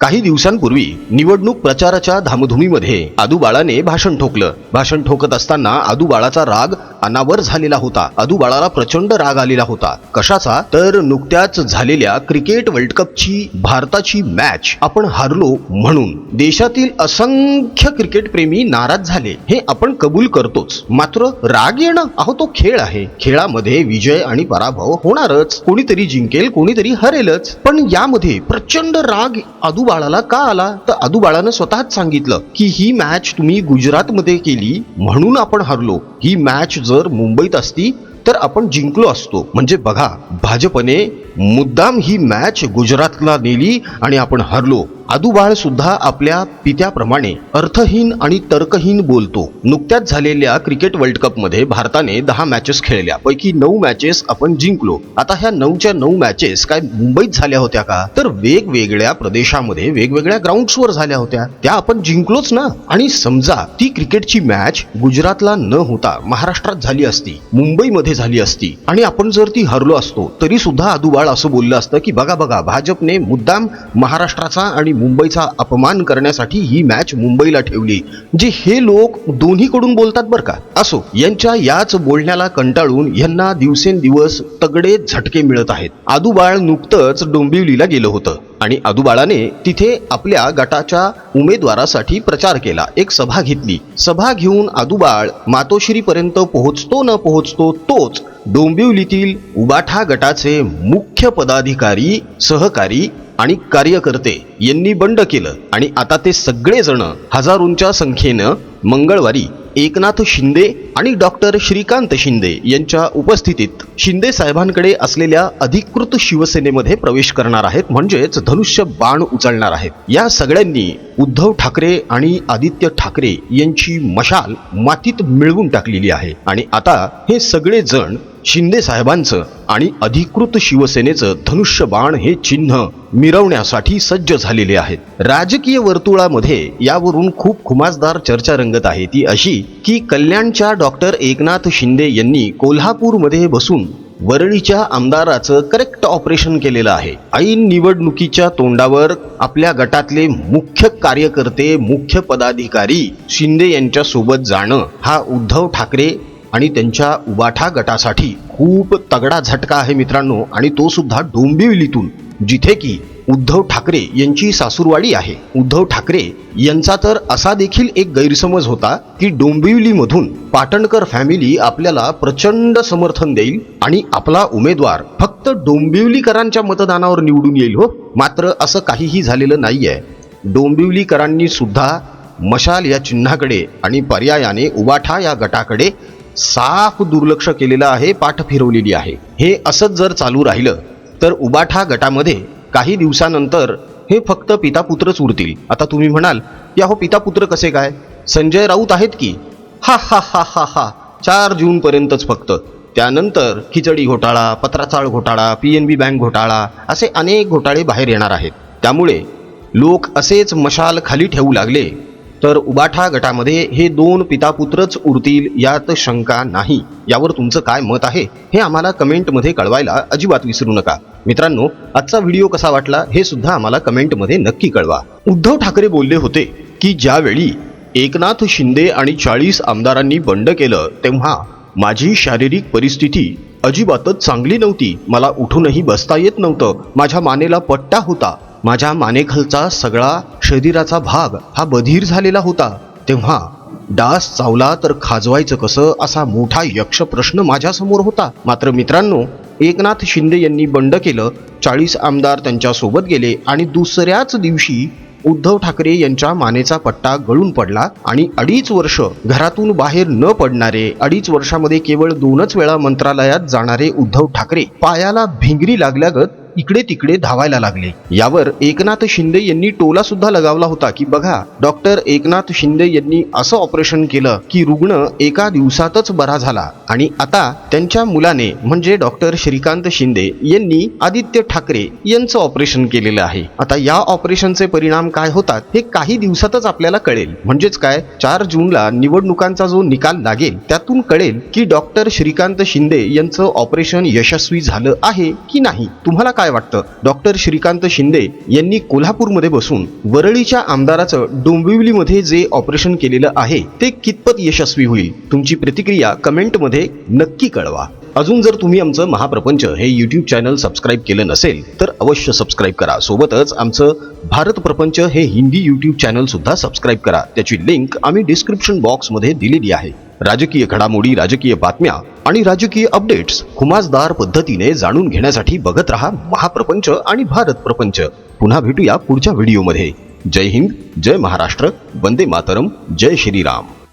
काही दिवसांपूर्वी निवडणूक प्रचाराच्या धामधुमीमध्ये आदू बाळाने भाषण ठोकलं. भाषण ठोकत असताना आदू बाळाचा राग अनावर झालेला होता. आदू बाळाला प्रचंड राग आलेला होता. कशाचा? तर नुकत्याच झालेल्या क्रिकेट वर्ल्ड कपची भारताची मॅच आपण हारलो म्हणून. देशातील असंख्य क्रिकेट प्रेमी नाराज झाले. हे आपण कबूल करतोच. मात्र राग येणं अहो तो खेळ आहे. खेळामध्ये विजय आणि पराभव होणारच. कोणीतरी जिंकेल कोणीतरी हरेलच. पण यामध्ये प्रचंड राग आदू बाळाला का आला? तर आदू बाळानं स्वतःच सांगितलं की ही मॅच तुम्ही गुजरातमध्ये केली म्हणून आपण हरलो. ही मॅच जर मुंबईत असती तर आपण जिंकलो असतो. म्हणजे बघा भाजपने मुद्दाम ही मॅच गुजरातला नेली आणि आपण हरलो. आदूबाळ सुद्धा आपल्या पित्याप्रमाणे अर्थहीन आणि तर्कहीन बोलतो. नुकत्याच झालेल्या क्रिकेट वर्ल्ड कपमध्ये भारताने दहा मॅचेस खेळल्या. पैकी नऊ मॅचेस आपण जिंकलो. आता ह्या नऊच्या नऊ मॅचेस काय मुंबईत झाल्या होत्या का? तर वेगवेगळ्या प्रदेशामध्ये वेगवेगळ्या ग्राउंड्सवर झाल्या होत्या. त्या आपण जिंकलोच ना? आणि समजा ती क्रिकेटची मॅच गुजरातला न होता महाराष्ट्रात झाली असती मुंबईमध्ये झाली असती आणि आपण जर ती हरलो असतो तरी सुद्धा आदूबाळ असं बोललं असतं की बघा बघा भाजपने मुद्दाम महाराष्ट्राचा आणि मुंबईचा अपमान करण्यासाठी ही मॅच मुंबईला ठेवली. जे हे लोक दोन्हीकडून बोलतात बरं का? असो यांच्या याच बोलण्याला कंटाळून यांना दिवसेंदिवस तगडे झटके मिळत आहेत. आदुबाळ नुकतंच डोंबिवलीला गेलं होतं आणि आदुबाळाने तिथे आपल्या गटाच्या उमेदवारासाठी प्रचार केला. एक सभा घेतली. सभा घेऊन आदुबाळ मातोश्रीपर्यंत पोहोचतो न पोहोचतो तोच डोंबिवलीतील उबाठा गटाचे मुख्य पदाधिकारी सहकारी आणि कार्यकर्ते यांनी बंड केलं. आणि आता ते सगळेजण हजारोंच्या संख्येनं मंगळवारी एकनाथ शिंदे आणि डॉक्टर श्रीकांत शिंदे यांच्या उपस्थितीत शिंदे साहेबांकडे असलेल्या अधिकृत शिवसेनेमध्ये प्रवेश करणार आहेत. म्हणजेच धनुष्य बाण उचलणार आहेत. या सगळ्यांनी उद्धव ठाकरे आणि आदित्य ठाकरे यांची मशाल मातीत मिळवून टाकलेली आहे. आणि आता हे सगळेजण शिंदे साहेबांचं आणि अधिकृत शिवसेनेचं धनुष्यबाण हे चिन्ह मिरवण्यासाठी सज्ज झालेले आहेत. राजकीय वर्तुळामध्ये यावरून खूप खुमासदार चर्चा रंगत आहे. ती अशी की कल्याणच्या डॉक्टर एकनाथ शिंदे यांनी कोल्हापूरमध्ये बसून वरळीच्या आमदाराचं करेक्ट ऑपरेशन केलेलं आहे. ऐन निवडणुकीच्या तोंडावर आपल्या गटातले मुख्य कार्यकर्ते मुख्य पदाधिकारी शिंदे यांच्या सोबत जाणं हा उद्धव ठाकरे आणि त्यांच्या उबाठा गटासाठी खूप तगडा झटका आहे मित्रांनो आणि तो सुद्धा डोंबिवलीतून जिथे की उद्धव ठाकरे यांची सासूरवाडी आहे. उद्धव ठाकरे यांचा तर असा देखील एक गैरसमज होता की डोंबिवलीमधून पाटणकर फॅमिली आपल्याला प्रचंड समर्थन देईल आणि आपला उमेदवार फक्त डोंबिवलीकरांच्या मतदानावर निवडून येईल हो. मात्र असं काहीही झालेलं नाहीये. डोंबिवलीकरांनी सुद्धा मशाल या चिन्हाकडे आणि पर्यायाने उबाठा या गटाकडे साफ दुर्लक्ष केलेलं आहे पाठ फिरवलेली आहे. हे असंच जर चालू राहिलं तर उबाठा गटामध्ये काही दिवसानंतर हे फक्त पितापुत्रच उरतील आता तुम्ही म्हणाल की अहो पितापुत्र कसे काय? संजय राऊत आहेत की? हा हा हा हा हा. चार जून पर्यंतच फक्त. त्यानंतर खिचडी घोटाळा पत्राचाळ घोटाळा पी एन बी बँक घोटाळा असे अनेक घोटाळे बाहेर येणार आहेत. त्यामुळे लोक असेच मशाल खाली ठेवू लागले तर उबाठा गटामध्ये हे दोन पितापुत्रच उरतील यात शंका नाही. यावर तुमचं काय मत आहे हे आम्हाला कमेंटमध्ये कळवायला अजिबात विसरू नका. मित्रांनो आजचा व्हिडिओ कसा वाटला हे सुद्धा आम्हाला कमेंटमध्ये नक्की कळवा. उद्धव ठाकरे बोलले होते की ज्यावेळी एकनाथ शिंदे आणि चाळीस आमदारांनी बंड केलं तेव्हा माझी शारीरिक परिस्थिती अजिबातच चांगली नव्हती. मला उठूनही बसता येत नव्हतं. माझ्या मानेला पट्टा होता. माझ्या मानेखालचा सगळा शरीराचा भाग हा बधीर झालेला होता. तेव्हा डास चावला तर खाजवायचं कसं असा मोठा यक्ष प्रश्न माझ्यासमोर होता. मात्र मित्रांनो एकनाथ शिंदे यांनी बंड केलं चाळीस आमदार त्यांच्यासोबत गेले आणि दुसऱ्याच दिवशी उद्धव ठाकरे यांच्या मानेचा पट्टा गळून पडला आणि अडीच वर्ष घरातून बाहेर न पडणारे अडीच वर्षामध्ये केवळ दोनच वेळा मंत्रालयात जाणारे उद्धव ठाकरे पायाला भिंगरी लागल्यागत इकडे तिकडे धावायला लागले. यावर एकनाथ शिंदे यांनी टोला सुद्धा लगावला होता की बघा डॉक्टर एकनाथ शिंदे यांनी असं ऑपरेशन केलं की रुग्ण एका दिवसातच बरा झाला. आणि आता त्यांच्या मुलाने म्हणजे डॉक्टर श्रीकांत शिंदे यांनी आदित्य ठाकरे यांचं ऑपरेशन केलेलं आहे. आता या ऑपरेशनचे परिणाम काय होतात हे काही दिवसातच आपल्याला कळेल. म्हणजेच काय चार जूनला निवडणुकांचा जो निकाल लागेल त्यातून कळेल की डॉक्टर श्रीकांत शिंदे यांचं ऑपरेशन यशस्वी झालं आहे की नाही. तुम्हाला काय काय वाटतं? डॉक्टर श्रीकांत शिंदे यांनी कोल्हापूरमध्ये बसून वरळीच्या आमदाराचं डोंबिवलीमध्ये जे ऑपरेशन केलेलं आहे ते कितपत यशस्वी होईल? तुमची प्रतिक्रिया कमेंटमध्ये नक्की कळवा. अजून जर तुम्ही आमचं महाप्रपंच हे यूट्यूब चॅनल सबस्क्राईब केलं नसेल तर अवश्य सबस्क्राईब करा. सोबतच आमचं भारत प्रपंच हे हिंदी यूट्यूब चॅनल सुद्धा सबस्क्राईब करा. त्याची लिंक आम्ही डिस्क्रिप्शन बॉक्समध्ये दिलेली आहे. राजकीय घडामोडी राजकीय बातम्या आणि राजकीय अपडेट्स खुमासदार पद्धतीने जाणून घेण्यासाठी बघत रहा महाप्रपंच आणि भारत प्रपंच. पुन्हा भेटूया पुढच्या व्हिडिओमध्ये जय हिंद जय महाराष्ट्र वंदे मातरम जय श्रीराम.